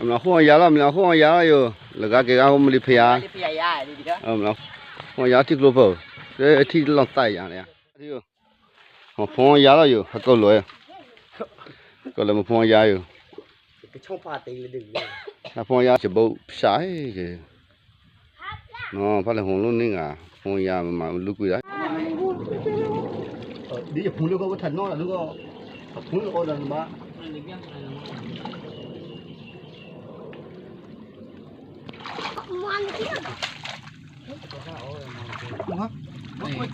အမလားဟောရလားမလားဟောရလားယောလကကေကဟောမလီဖျားဖျားရတယ်ဒီကအမလားဟောရတိကလို့ပေါ့အဲအတိလောက်တိုက်ရတယ်ဒီယောဟောဖုံးရလားယောအကုတ်လောယောก็เลยมาพองยาอยู่ก็ช่องปาตีเลยดึงถ้าพองยาจะบุบสายก็น้อพอเลยหงลุ่นนี่อ่ะพองยามาลูกกูได้ดิจะพูดแล้วก็ว่าทันน้อแล้วก็พูดแล้วก็ดันมา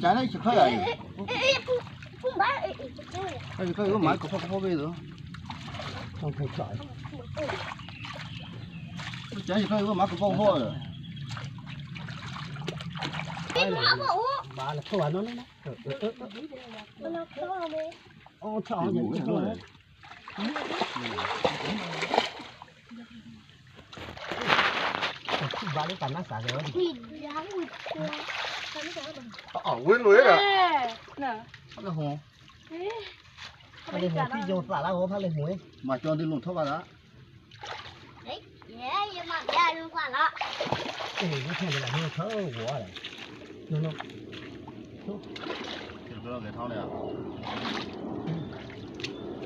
trái đấy chỉ khơi à? này đây khơi có máy của phong phong bê rồi không thể chạy trái chỉ khơi có máy của phong phong rồi. Bà là thua nó đấy. Ờ, ờ, ờ, Ô chó vậy balik tanah saja. nó, win lu ya? Nah. Ada hong. Eh. Ada hong pi jauh tak lah, hong ada hong. Macam di luar thua lah. Eh, ya, ya macam dia luar lah. Eh, ni kan dia luar thua gua lah. No no. Tu. Kita kalau kita thua ni.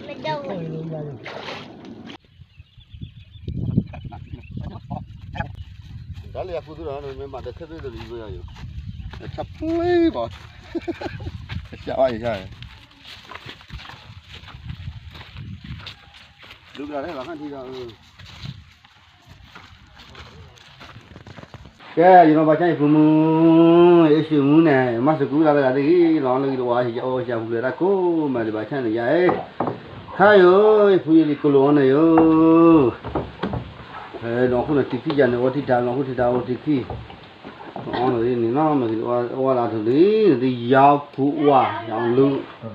Mình đâu rồi? đó là phụ nữ rồi mình bạn được cái được gì rồi? Chập lấy bỏ trời trời đúng rồi đấy là thì rồi cái gì nó bà chạy phụ mu ấy sự mu này mắt sự cũ ra là đi nó lên đồ thì cho chào người ta cố mà đi bà chạy này vậy hay ơi phụ gì cô lúa này ơi အဲတော့ခုနတိတိကြနေဝတိတာလောခုတိတာဝတိခိအော်လေနေနော်မဒီဝါဝါလာသူဒီဒီရောက်ဖူဝါရောင်လူ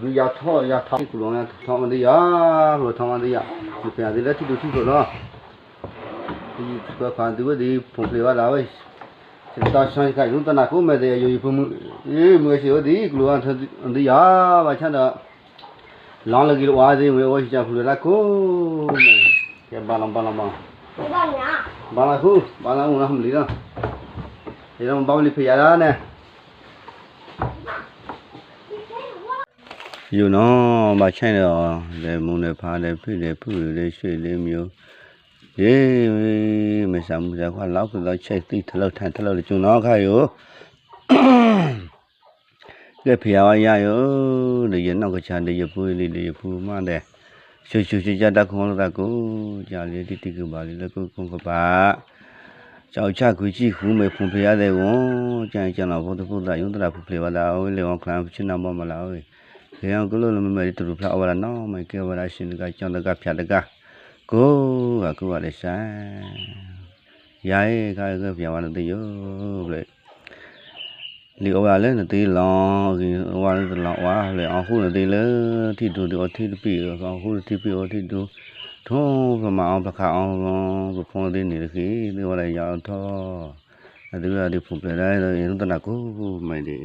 ဒီရောက်ထောရောက်ထောကလောရထောမဒီယာလို့ထောမဒီယာဒီပြဒီလက်တိတူတိဆိုတော့ဒီကဖန်ဒီဝဒီဖုန်ဖေဝလာဝဲတာဆိုင်ကရုံတနာကိုမဲ့တဲ့ယူဖမှုအေးမွေရှိဒီကလောန်သဒီယာဘာချန်တော့လောင်းလကီဝါသေးဝေဝရှိချဖူလာကိုမဲ့ကဲဘာလံဘာလံဘာ बाला हु बाला उना हम लीला ये हम बावली पे यारा ने you know မချိုင်တော့လေမုန်လေဖားလေဖိလေဖုလေရွှေလေးမျိုးရေမဆမ်ကြခွာလောက်ကတော့ချိုက်သိထလောက်ထန်ထလောက်လေကျွန်တော်ခါယောလေဖျားရရယောလေရနောက်ကချာလေရဖူးလေးလေရဖူးမှတဲ့ ရှုရှုရှုကြတခုံးလို့တကူကြာလေတိတိကပါလေလကုကုကပါကြောက်ချကူကြည့်ခုမေဖွန်ဖရတဲ့ဝန်ကြံကြံတော့ဘုဒ္ဓဘုဒ္ဓယုံတရာဖွန်ဖရပါလားလေဝန်ခလန်ချင်းနာမမလားလေခေယံကလို့လမမေတူဖလာဝရနော်မေကေဝရရှင်ကကြောင်းတကဖြတ်တကကိုကကိုရလေဆိုင်ရဲခါကပြန်လာတဲ့ယောဘလေ အော်ရလဲနတေးလောင်းဒီဟိုရလဲလောင်းဝါလဲအခုနတေးလဲထိတူတူထိတူပြီကောင်ခုထိပြီထိတူထုံးပမာအောင်ပခါအောင်ဘဖုံးသေးနေတခေဒီဝရရောက်တော့အဲဒီကဒီဖုန်ပြလိုက်တော့ရင်တနာကိုမိုင်ဒီ